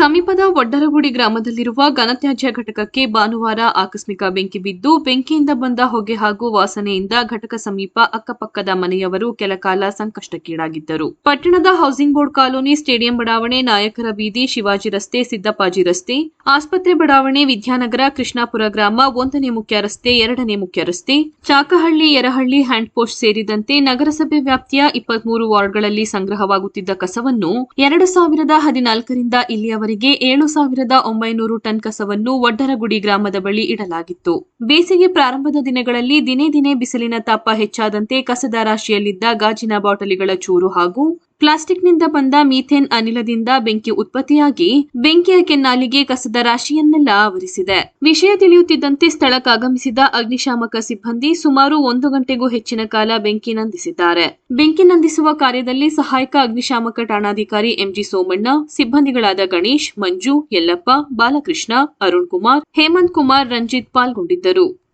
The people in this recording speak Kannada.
ಸಮೀಪದ ಒಡ್ಡರಗುಡಿ ಗ್ರಾಮದಲ್ಲಿರುವ ಘನತ್ಯಾಜ್ಯ ಘಟಕಕ್ಕೆ ಭಾನುವಾರ ಆಕಸ್ಮಿಕ ಬೆಂಕಿ ಬಿದ್ದು ಬೆಂಕಿಯಿಂದ ಬಂದ ಹೊಗೆ ಹಾಗೂ ವಾಸನೆಯಿಂದ ಘಟಕ ಸಮೀಪ ಅಕ್ಕಪಕ್ಕದ ಮನೆಯವರು ಕೆಲಕಾಲ ಸಂಕಷ್ಟಕ್ಕೀಡಾಗಿದ್ದರು. ಪಟ್ಟಣದ ಹೌಸಿಂಗ್ ಬೋರ್ಡ್ ಕಾಲೋನಿ ಸ್ಟೇಡಿಯಂ ಬಡಾವಣೆ ನಾಯಕರ ಬೀದಿ ಶಿವಾಜಿ ರಸ್ತೆ, ಸಿದ್ದಪ್ಪಾಜಿ ರಸ್ತೆ, ಆಸ್ಪತ್ರೆ ಬಡಾವಣೆ ವಿದ್ಯಾನಗರ, ಕೃಷ್ಣಾಪುರ ಗ್ರಾಮ, ಒಂದನೇ ಮುಖ್ಯ ರಸ್ತೆ, ಎರಡನೇ ಮುಖ್ಯ ರಸ್ತೆ, ಚಾಕಹಳ್ಳಿ, ಯರಹಳ್ಳಿ ಹ್ಯಾಂಡ್ ಪೋಸ್ಟ್ ಸೇರಿದಂತೆ ನಗರಸಭೆ ವ್ಯಾಪ್ತಿಯ ಇಪ್ಪತ್ಮೂರು ವಾರ್ಡ್ಗಳಲ್ಲಿ ಸಂಗ್ರಹವಾಗುತ್ತಿದ್ದ ಕಸವನ್ನು ಎರಡು ಸಾವಿರದ ಹದಿನಾಲ್ಕರಿಂದ ಇಲ್ಲಿಯವರೆಗೆ ಏಳು ಸಾವಿರದ ಒಂಬೈನೂರು ಟನ್ ಕಸವನ್ನು ಒಡ್ಡರಗುಡಿ ಗ್ರಾಮದ ಬಳಿ ಇಡಲಾಗಿತ್ತು. ಬೇಸಿಗೆ ಪ್ರಾರಂಭದ ದಿನಗಳಲ್ಲಿ ದಿನೇ ದಿನೇ ಬಿಸಿಲಿನ ತಾಪ ಹೆಚ್ಚಾದಂತೆ ಕಸದ ರಾಶಿಯಲ್ಲಿದ್ದ ಗಾಜಿನ ಬಾಟಲಿಗಳ ಚೂರು ಹಾಗೂ ಪ್ಲಾಸ್ಟಿಕ್ನಿಂದ ಬಂದ ಮೀಥೇನ್ ಅನಿಲದಿಂದ ಬೆಂಕಿ ಉತ್ಪತ್ತಿಯಾಗಿ ಬೆಂಕಿಯ ಕೆನ್ನಾಲಿಗೆ ಕಸದ ರಾಶಿಯನ್ನೆಲ್ಲ ಆವರಿಸಿದೆ. ವಿಷಯ ತಿಳಿಯುತ್ತಿದ್ದಂತೆ ಸ್ಥಳಕ್ಕಾಗಮಿಸಿದ ಅಗ್ನಿಶಾಮಕ ಸಿಬ್ಬಂದಿ ಸುಮಾರು ಒಂದು ಗಂಟೆಗೂ ಹೆಚ್ಚಿನ ಕಾಲ ಬೆಂಕಿ ನಂದಿಸಿದ್ದಾರೆ. ಬೆಂಕಿ ನಂದಿಸುವ ಕಾರ್ಯದಲ್ಲಿ ಸಹಾಯಕ ಅಗ್ನಿಶಾಮಕ ಠಾಣಾಧಿಕಾರಿ ಎಂಜಿ ಸೋಮಣ್ಣ, ಸಿಬ್ಬಂದಿಗಳಾದ ಗಣೇಶ್, ಮಂಜು, ಯಲ್ಲಪ್ಪ, ಬಾಲಕೃಷ್ಣ, ಅರುಣ್ ಕುಮಾರ್, ಹೇಮಂತ್ ಕುಮಾರ್, ರಂಜಿತ್ ಪಾಲ್ಗೊಂಡಿದ್ದರು.